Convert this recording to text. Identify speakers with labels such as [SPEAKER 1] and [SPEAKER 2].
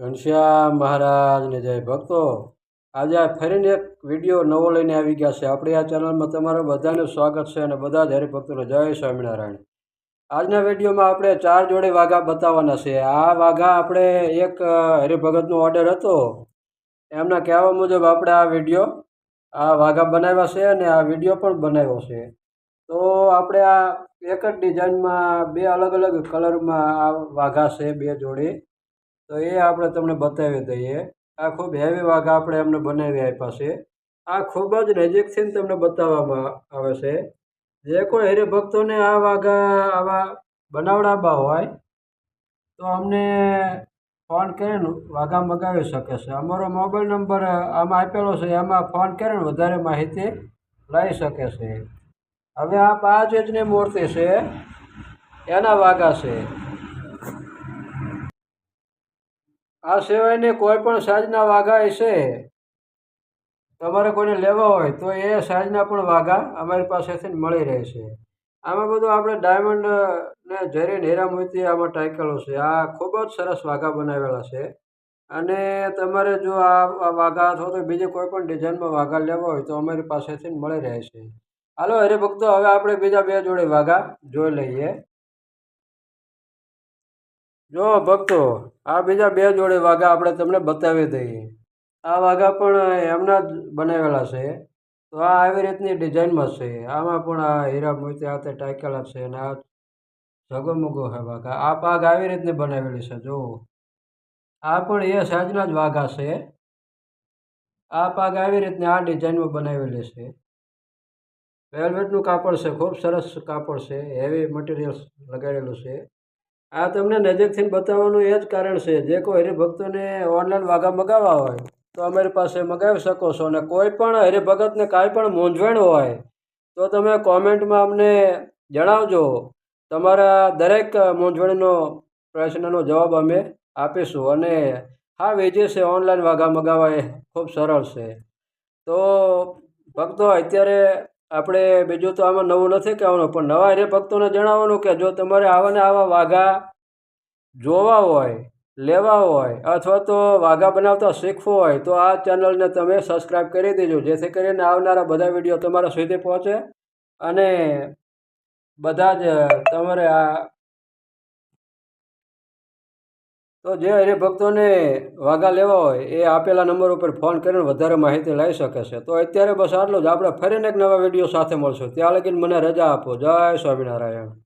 [SPEAKER 1] ઘનશ્યામ મહારાજને જય ભક્તો. આજે આ ફરીને એક વીડિયો નવો લઈને આવી ગયા છે. આપણી આ ચેનલમાં તમારું બધાનું સ્વાગત છે અને બધા જ હરિભક્તોને જય સ્વામિનારાયણ. આજના વિડીયોમાં આપણે ચાર જોડે વાઘા બતાવવાના છે. આ વાઘા આપણે એક હરિભગતનો ઓર્ડર હતો. એમના કહેવા મુજબ આપણે આ વીડિયો, આ વાઘા બનાવ્યા છે અને આ વીડિયો પણ બનાવ્યો છે. તો આપણે આ એક જ ડિઝાઇનમાં બે અલગ અલગ કલરમાં આ વાઘા છે બે જોડી. તો એ આપણે તમને બતાવી દઈએ. આ ખૂબ હેવી વાઘા આપણે એમને બનાવી આપ્યા છે. આ ખૂબ જ નજીકથી તમને બતાવવામાં આવે છે. જે કોઈ હરિભક્તોને આ વાઘા, આવા બનાવડાવવા હોય, તો અમને ફોન કરીને વાઘા મગાવી શકે છે. અમારો મોબાઈલ નંબર આમાં આપેલો છે. એમાં ફોન કરીને વધારે માહિતી લઈ શકે છે. હવે આ પાંચ ઇંચની મૂર્તિ છે. એના વાઘા છે. આ સિવાયને કોઈ પણ સાઈઝના વાઘા હશે તમારે કોઈને લેવા હોય તો એ સાઈઝના પણ વાઘા અમારી પાસેથી મળી રહેશે આમાં બધું આપણે ડાયમંડ ને ઝરીને હીરા આમાં ટાંકેલો છે. આ ખૂબ જ સરસ વાઘા બનાવેલા છે. અને તમારે જો આ આ વાઘા અથવા તો બીજી કોઈ પણ ડિઝાઇનમાં વાઘા લેવા હોય તો અમારી પાસેથી મળી રહેશે હાલો હરિભક્તો, હવે આપણે બીજા બે જોડે વાઘા જોઈ લઈએ. જો ભક્તો, આ બીજા બે જોડે વાઘા આપણે તમને બતાવી દઈએ. આ વાઘા પણ એમના જ બનાવેલા છે. તો આ આવી રીતની ડિઝાઇનમાં છે. આમાં પણ આ હીરા મોતી હાથે ટાંકેલા છે અને આ ઝગમગો છે વાઘા. આ પાગ આવી રીતની બનાવેલી છે, જુઓ. આ પણ એ સાઈઝના જ વાઘા છે. આ પાગ આવી રીતની આ ડિઝાઇનમાં બનાવેલી છે. વેલ્વેટનું કાપડ છે, ખૂબ સરસ કાપડ છે. હેવી મટીરિયલ્સ લગાડેલું છે. આ તમને નજીકથી બતાવવાનું એ જ કારણ છે. જે કોઈ હરિભક્તોને ઓનલાઈન વાઘા મગાવવા હોય, તો અમારી પાસે મગાવી શકો છો. અને કોઈ પણ હરિભગતને કાંઈ પણ મૂંઝવણ હોય, તો તમે કોમેન્ટમાં અમને જણાવજો. તમારા દરેક મૂંઝવણનો, પ્રશ્નનો જવાબ અમે આપીશું. અને હા વેજે છે ઓનલાઈન વાઘા મગાવવા એ ખૂબ સરળ છે. તો ભક્તો, અત્યારે આપણે બીજું તો આમાં નવું નથી કહેવાનું, પણ નવા હરિભક્તોને જણાવવાનું કે જો તમારે આવા ને આવા વાઘા જોવા હોય, લેવા હોય, અથવા તો વાઘા બનાવતા શીખવું હોય, તો આ ચેનલને તમે સબસ્ક્રાઈબ કરી દેજો, જેથી કરીને આવનારા બધા વીડિયો તમારા સુધી પહોંચે અને બધા જ તમારે આ તો જે હરિભક્તોને વાઘા લેવા હોય, એ આપેલા નંબર ઉપર ફોન કરીને વધારે માહિતી લઈ શકે છે. તો અત્યારે બસ આટલું જ. આપણે ફરીને એક નવા વીડિયો સાથે મળશું. ત્યાં લગીને મને રજા આપો. જય સ્વામિનારાયણ.